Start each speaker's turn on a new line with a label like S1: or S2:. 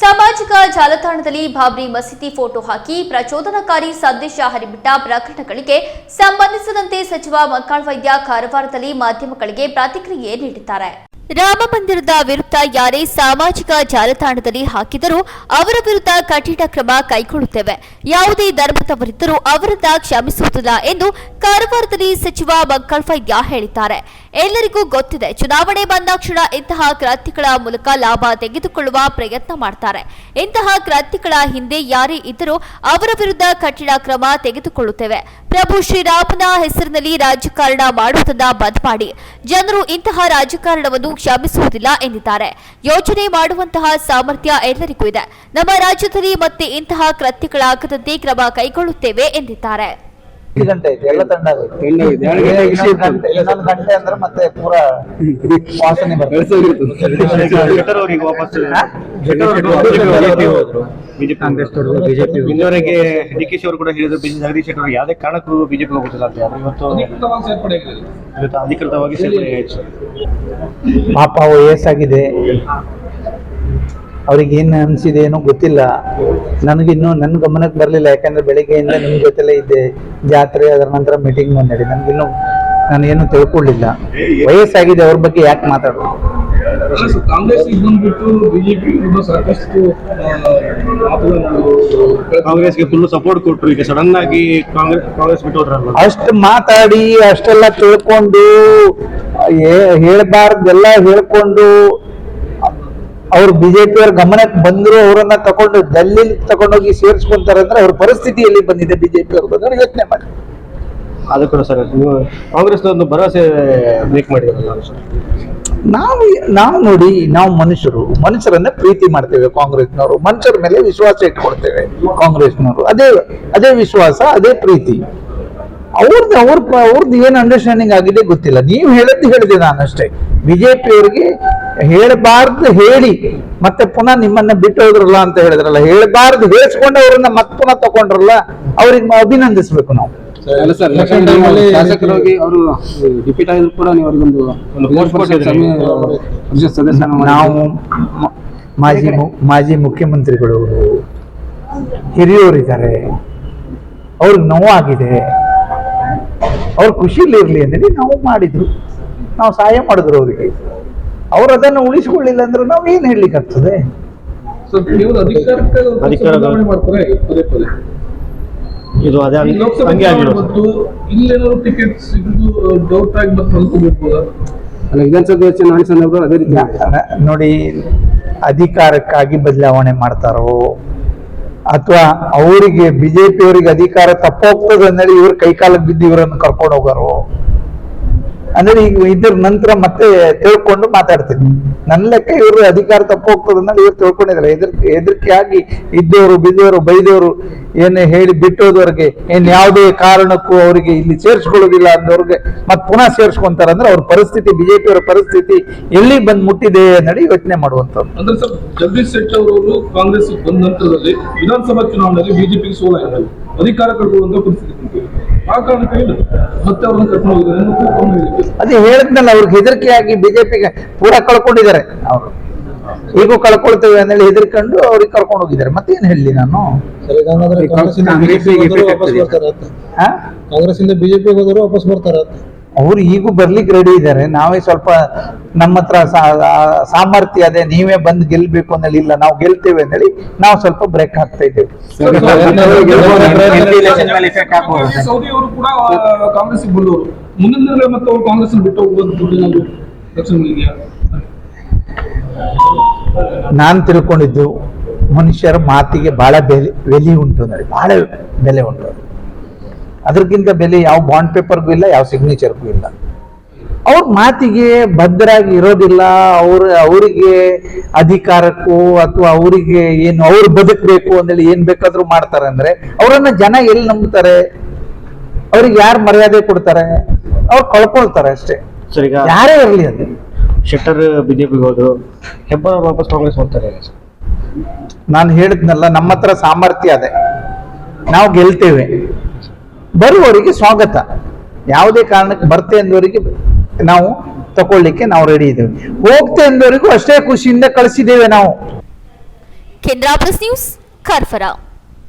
S1: ಸಾಮಾಜಿಕ ಜಾಲತಾಣದಲ್ಲಿ ಬಾಬ್ರಿ ಮಸೀದಿ ಫೋಟೋ ಹಾಕಿ ಪ್ರಚೋದನಕಾರಿ ಸಂದೇಶ ಹರಿಬಿಟ್ಟ ಪ್ರಕರಣಗಳಿಗೆ ಸಂಬಂಧಿಸಿದಂತೆ ಸಚಿವ ವೈದ್ಯ ಕಾರವಾರದಲ್ಲಿ ಮಾಧ್ಯಮಗಳಿಗೆ ಪ್ರತಿಕ್ರಿಯೆ ನೀಡಿದ್ದಾರೆ. ರಾಮ ಮಂದಿರದ ವಿರುದ್ಧ ಯಾರೇ ಸಾಮಾಜಿಕ ಜಾಲತಾಣದಲ್ಲಿ ಹಾಕಿದರೂ ಅವರ ವಿರುದ್ಧ ಕಠಿಣ ಕ್ರಮ ಕೈಗೊಳ್ಳುತ್ತೇವೆ. ಯಾವುದೇ ಧರ್ಮದವರಿದ್ದರೂ ಅವರನ್ನ ಕ್ಷಮಿಸುವುದಿಲ್ಲ ಎಂದು ಕಾರವಾರದಲ್ಲಿ ಸಚಿವ ವೈದ್ಯ ಹೇಳಿದ್ದಾರೆ. ಎಲ್ಲರಿಗೂ ಗೊತ್ತಿದೆ, ಚುನಾವಣೆ ಬಂದಾಕ್ಷಣ ಇಂತಹ ಕೃತ್ಯಗಳ ಮೂಲಕ ಲಾಭ ತೆಗೆದುಕೊಳ್ಳುವ ಪ್ರಯತ್ನ ಮಾಡ್ತಾರೆ. ಇಂತಹ ಕೃತ್ಯಗಳ ಹಿಂದೆ ಯಾರೇ ಇದ್ದರೂ ಅವರ ವಿರುದ್ಧ ಕಠಿಣ ಕ್ರಮ ತೆಗೆದುಕೊಳ್ಳುತ್ತೇವೆ. ಪ್ರಭು ಶ್ರೀರಾಮನ ಹೆಸರಿನಲ್ಲಿ ರಾಜಕಾರಣ ಮಾಡುವುದನ್ನು ಬಂದ್ ಮಾಡಿ. ಜನರು ಇಂತಹ ರಾಜಕಾರಣವನ್ನು ಕ್ಷಮಿಸುವುದಿಲ್ಲ ಎಂದಿದ್ದಾರೆ. ಯೋಜನೆ ಮಾಡುವಂತಹ ಸಾಮರ್ಥ್ಯ ಎಲ್ಲರಿಗೂ ಇದೆ. ನಮ್ಮ ರಾಜ್ಯದಲ್ಲಿ ಮತ್ತೆ ಇಂತಹ ಕೃತ್ಯಗಳಾಗದಂತೆ ಕ್ರಮ ಕೈಗೊಳ್ಳುತ್ತೇವೆ ಎಂದಿದ್ದಾರೆ.
S2: ಐದು ಗಂಟೆ ಐತೆ ಎಲ್ಲ
S3: ಗಂಟೆ
S2: ಇನ್ನೊಂದು ಗಂಟೆ ಅಂದ್ರೆ ಮತ್ತೆ ಪೂರಾ ವಾಸನೆ
S4: ಬಿಜೆಪಿ ಇನ್ನವರೆಗೆ ಡಿ ಕೆ ಶಿ ಅವರು ಕೂಡ ಹೇಳಿದ್ರು ಜಗದೀಶ್ ಶೆಟ್ಟರ್ ಅವರು ಯಾವುದೇ ಕಾರಣಕ್ಕೂ ಬಿಜೆಪಿ ಹೋಗುತ್ತಿಲ್ಲ ಅಂತ. ಇವತ್ತು
S5: ಅಧಿಕೃತವಾಗಿ
S2: ಪಾಪ ವಯಸ್ಸಾಗಿದೆ. ಅವ್ರಿಗೆ ಏನು ಅನಿಸಿದೆ ಏನೋ ಗೊತ್ತಿಲ್ಲ. ನನಗಿನ್ನೂ ನನ್ನ ಗಮನಕ್ಕೆ ಬರಲಿಲ್ಲ ಯಾಕಂದ್ರೆ ಬೆಳಿಗ್ಗೆಯಿಂದ ನಿಮ್ಮ ಜೊತೆಲೇ ಇದ್ದೆ. ಜಾತ್ರೆ ಅದರ ನಂತರ ಮೀಟಿಂಗ್ ಬಂದಿದೆ ನನಗಿನ್ನೂ ಏನು ತಿಳ್ಕೊಳ್ಳಿಲ್ಲ. ವಯಸ್ಸಾಗಿದೆ ಅವ್ರ ಬಗ್ಗೆ ಯಾಕೆ ಮಾತಾಡೋದು
S5: ಕಾಂಗ್ರೆಸ್ ಬಂದ್ಬಿಟ್ಟು ಬಿಜೆಪಿ ಸಾಕಷ್ಟು
S4: ಕಾಂಗ್ರೆಸ್ಗೆ ಫುಲ್ ಸಪೋರ್ಟ್ ಕೊಟ್ರು ಈಗ ಸಡನ್ ಆಗಿ ಕಾಂಗ್ರೆಸ್ ಕಾಂಗ್ರೆಸ್ ಬಿಟ್ಟು
S2: ಅಷ್ಟು ಮಾತಾಡಿ ಅಷ್ಟೆಲ್ಲ ತಿಳ್ಕೊಂಡು ಹೇಳಬಾರ್ದೆಲ್ಲ ಹೇಳ್ಕೊಂಡು ಅವ್ರು ಬಿಜೆಪಿ ಅವ್ರ ಗಮನಕ್ಕೆ ಬಂದ್ರು ಅವರನ್ನ ತಗೊಂಡು ಡೆಲ್ಲಿ ತಗೊಂಡೋಗಿ ಸೇರಿಸ್ಕೊಂತಾರೆ ಅಂದ್ರೆ ಅವ್ರ ಪರಿಸ್ಥಿತಿ ಎಲ್ಲಿ ಬಂದಿದೆ ಬಿಜೆಪಿ ಅವ್ರ ಬಗ್ಗೆ ಯೋಚನೆ ಮಾಡಿ
S4: ಅದು ಕೂಡ ಸರ್ ನೀವು ಕಾಂಗ್ರೆಸ್ ಒಂದು ಭರವಸೆ ಬ್ರೇಕ್ ಮಾಡಿದ್ರಲ್ಲ ಸರ್?
S2: ನಾವು ನಾವು ನೋಡಿ ನಾವು ಮನುಷ್ಯರು ಮನುಷ್ಯರನ್ನ ಪ್ರೀತಿ ಮಾಡ್ತೇವೆ ಕಾಂಗ್ರೆಸ್ನವರು. ಮನುಷ್ಯರ ಮೇಲೆ ವಿಶ್ವಾಸ ಇಟ್ಕೊಳ್ತೇವೆ ಕಾಂಗ್ರೆಸ್ನವರು. ಅದೇ ಅದೇ ವಿಶ್ವಾಸ ಅದೇ ಪ್ರೀತಿ. ಅವ್ರದ್ದು ಅವ್ರ ಅವ್ರದ್ದು ಏನು ಅಂಡರ್ಸ್ಟ್ಯಾಂಡಿಂಗ್ ಆಗಿದೆ ಗೊತ್ತಿಲ್ಲ. ನೀವು ಹೇಳದ್ದು ಹೇಳಿದೆ ನಾನು ಅಷ್ಟೇ ಬಿಜೆಪಿ ಅವರಿಗೆ ಹೇಳಬಾರ್ದು ಹೇಳಿ ಮತ್ತೆ ಪುನಃ ನಿಮ್ಮನ್ನ ಬಿಟ್ಟು ಹೋದ್ರಲ್ಲ ಅಂತ ಹೇಳಿದ್ರಲ್ಲ ಹೇಳಬಾರ್ದು ಹೇಳಿಸ್ಕೊಂಡು ಅವ್ರನ್ನ ಮತ್ತೆ ಪುನಃ ತಗೊಂಡ್ರಲ್ಲ ಅವ್ರಿಗೆ ಅಭಿನಂದಿಸ್ಬೇಕು ನಾವು.
S3: ಸರ್ ಯಾಕಂದ್ರೆ ಶಾಸಕರಾಗಿ ಅವರು ರಿಪೀಟ್ ಆಗಿದ್ರು ಕೂಡ ನೀವು
S2: ಮಾಜಿ ಮಾಜಿ ಮುಖ್ಯಮಂತ್ರಿಗಳು ಅವರು ಹಿರಿಯವರಿದ್ದಾರೆ ಅವ್ರಿಗೆ ನೋವಾಗಿದೆ ಅವ್ರ ಖುಷಿಲಿ ಇರ್ಲಿ ಅಂತೇಳಿ ನಾವು ಮಾಡಿದ್ರು ನಾವು ಸಹಾಯ ಮಾಡಿದ್ರು ಅವರಿಗೆ. ಅವ್ರು ಅದನ್ನು ಉಳಿಸಿಕೊಳ್ಳಿಲ್ಲ ಅಂದ್ರೆ ನಾವು ಏನ್ ಹೇಳಲಿಕ್ಕೆ ಆಗ್ತದೆ?
S5: ಸರ್ ಕೇವಲ ಅಧಿಕಾರಕ್ಕೆ ಅವ್ರು ಬದಲಾವಣೆ ಮಾಡ್ತಾರೆ ಪದೇ ಪದೇ
S4: ಇದು ಅದೇ
S5: ಈ
S4: ಹಂಗೆ ಆಗಿರೋದು.
S5: ಬಂತು ಇಲ್ಲೇನಾದ್ರು ಟಿಕೆಟ್ ಸಿಗುದು ಡೌಟ್ ಆಗಿ ಮತ್ತೆ ಅನ್ಕೋಬಿಡ್ಬೋದಾ
S3: ಅಲ್ಲ ವಿಧಾನಸಭೆ ಚುನಾವಣೆ ಸಂದರ್ಭ ಅದೇ ರೀತಿ.
S2: ನೋಡಿ ಅಧಿಕಾರಕ್ಕಾಗಿ ಬದಲಾವಣೆ ಮಾಡ್ತಾರೋ ಅಥವಾ ಅವರಿಗೆ ಬಿಜೆಪಿ ಅವರಿಗೆ ಅಧಿಕಾರ ತಪ್ಪೋಗ್ತದೆ ಅಂದ್ರೆ ಇವ್ರ ಕೈಕಾಲಕ್ಕೆ ಬಿದ್ದು ಇವರನ್ನು ಕರ್ಕೊಂಡು ಹೋಗಾರೋ? ಅಂದ್ರೆ ಈಗ ಇದ್ರ ನಂತರ ಮತ್ತೆ ತಿಳ್ಕೊಂಡು ಮಾತಾಡ್ತೀನಿ. ನನ್ನ ಲೆಕ್ಕ ಇವರು ಅಧಿಕಾರ ತಪ್ಪು ಅಂದೇಳಿ ಇವ್ರು ತಿಳ್ಕೊಂಡಿದ್ದಾರೆ. ಹೆದರ್ಕೆ ಹೆದರಿಕೆ ಆಗಿ ಇದ್ದವರು, ಬಿದ್ದವರು, ಬೈದವರು, ಏನು ಹೇಳಿ ಬಿಟ್ಟೋದವ್ರಿಗೆ, ಏನ್ ಯಾವುದೇ ಕಾರಣಕ್ಕೂ ಅವರಿಗೆ ಇಲ್ಲಿ ಸೇರಿಸ್ಕೊಳ್ಳೋದಿಲ್ಲ ಅಂದವ್ರಿಗೆ ಮತ್ತೆ ಪುನಃ ಸೇರಿಸ್ಕೊಂತಾರೆ ಅಂದ್ರೆ ಅವ್ರ ಪರಿಸ್ಥಿತಿ ಬಿಜೆಪಿ ಅವರ ಪರಿಸ್ಥಿತಿ ಎಲ್ಲಿ ಬಂದು ಮುಟ್ಟಿದೆ ಅನ್ನೋದು ಯೋಚನೆ ಮಾಡುವಂಥದ್ದು
S5: ಅಂದ್ರೆ ಸರ್, ಜಗದೀಶ್ ಶೆಟ್ಟರ್ ಅವರು ಕಾಂಗ್ರೆಸ್ ಬಂದ ನಂತರದಲ್ಲಿ ವಿಧಾನಸಭಾ ಚುನಾವಣೆಯಲ್ಲಿ ಬಿಜೆಪಿ ಸೋಲ ಅಧಿಕಾರ ಕಳ್ಕೊಳ್ಳುವಂತ ಪರಿಸ್ಥಿತಿ. ಆ ಕಾರಣಕ್ಕೆ ಮತ್ತೆ ಅವ್ರನ್ನ ಕರ್ಕೊಂಡು ಹೋಗಿದ್ದಾರೆ. ಅನ್ನೋದು ಅವ್ನು ಹೇಳಿಕೆ.
S2: ಅದೇ ಹೇಳಿದ್ನಲ್ಲ ಅವ್ರಿಗೆ ಹೆದರಿಕೆಯಾಗಿ ಬಿಜೆಪಿಗೆ ಪೂರ ಕಳ್ಕೊಂಡಿದ್ದಾರೆ. ಅವರು. ಈಗೂ ಕಳ್ಕೊಳ್ತೇವೆ ಅಂದೇಳಿ ಹೆದರ್ಕೊಂಡು ಅವ್ರಿಗೆ ಕರ್ಕೊಂಡು ಹೋಗಿದ್ದಾರೆ. ಮತ್ತೇನ್ ಹೇಳಲಿ ನಾನು?
S3: ಕಾಂಗ್ರೆಸ್
S2: ಕಾಂಗ್ರೆಸ್
S6: ಇಂದ ಬಿಜೆಪಿ ಹೋದರು ವಾಪಸ್ ಬರ್ತಾರ ಅಂತ.
S2: ಅವ್ರು ಈಗೂ ಬರ್ಲಿಕ್ಕೆ ರೆಡಿ ಇದ್ದಾರೆ ನಾವೇ ಸ್ವಲ್ಪ ನಮ್ಮ ಹತ್ರ ಸಾ- ಸಾಮರ್ಥ್ಯ ಅದೇ ನೀವೇ ಬಂದು ಗೆಲ್ಬೇಕು ಅನ್ನೋದು ಇಲ್ಲ. ನಾವು ಗೆಲ್ತೇವೆ ಅಂದೇಳಿ ನಾವು ಸ್ವಲ್ಪ ಬ್ರೇಕ್ ಹಾಕ್ತಾ ಇದ್ದೇವೆ.
S5: ಸೌದಿ ಅವರು ಕೂಡ ಕಾಂಗ್ರೆಸ್ ಬಂದವರು ಮುಂದಿನ ಮತ್ತೆ ಕಾಂಗ್ರೆಸ್ ಬಿಟ್ಟು ಹೋಗೋದು ದುಡ್ಡಿನ ಲಕ್ಷಣಗಳಿದೆಯಾ
S2: ನಾನು ತಿಳ್ಕೊಂಡಿದ್ದು ಮನುಷ್ಯರ ಮಾತಿಗೆ ಬಹಳ ಬೆಲೆ ಬೆಲೆ ಉಂಟು ನೋಡಿ ಬಹಳ ಬೆಲೆ ಉಂಟು ಅದಕ್ಕಿಂತ ಬೆಲೆ ಯಾವ ಬಾಂಡ್ ಪೇಪರ್ಗೂ ಇಲ್ಲ ಯಾವ ಸಿಗ್ನೇಚರ್ಗೂ ಇಲ್ಲ. ಅವ್ರ ಮಾತಿಗೆ ಭದ್ರಾಗಿ ಇರೋದಿಲ್ಲ ಅವ್ರ ಅವರಿಗೆ ಅಧಿಕಾರಕ್ಕೂ ಅಥವಾ ಅವರಿಗೆ ಏನು ಅವ್ರು ಬದುಕಬೇಕು ಅಂದೇಳಿ ಏನ್ ಬೇಕಾದ್ರೂ ಮಾಡ್ತಾರೆ ಅಂದ್ರೆ ಅವರನ್ನ ಜನ ಎಲ್ಲಿ ನಂಬುತ್ತಾರೆ ಅವ್ರಿಗೆ ಯಾರು ಮರ್ಯಾದೆ ಕೊಡ್ತಾರೆ? ಅವ್ರು ಕಳ್ಕೊಳ್ತಾರೆ ಅಷ್ಟೇ.
S4: ಸರಿ ಈಗ
S2: ಯಾರೇ ಇರಲಿ ಅದು.
S4: ಶೆಟ್ಟರ್ ಬಿಜೆಪಿಗೆ ಹೋದ್ರು ಹೆಬ್ಬಾರ್ ವಾಪಸ್ ಕಾಂಗ್ರೆಸ್ ಹೋಗ್ತಾರೆ
S2: ನಾನು ಹೇಳಿದ್ನಲ್ಲ ನಮ್ಮ ಹತ್ರ ಸಾಮರ್ಥ್ಯ ಅದೇ. ನಾವು ಗೆಲ್ತೇವೆ. ಬರುವವರಿಗೆ ಸ್ವಾಗತ. ಯಾವುದೇ ಕಾರಣಕ್ಕೆ ಬರ್ತೆ ಅಂದವರಿಗೆ ನಾವು ತಗೊಳ್ಳಿಕ್ಕೆ ನಾವು ರೆಡಿ ಇದ್ದೇವೆ. ಹೋಗ್ತೆ ಅಂದವರಿಗೂ ಅಷ್ಟೇ ಖುಷಿಯಿಂದ ಕಳಿಸಿದ್ದೇವೆ ನಾವು.
S1: ಕೇಂದ್ರ ನ್ಯೂಸ್ ಕಾರ್ಫರ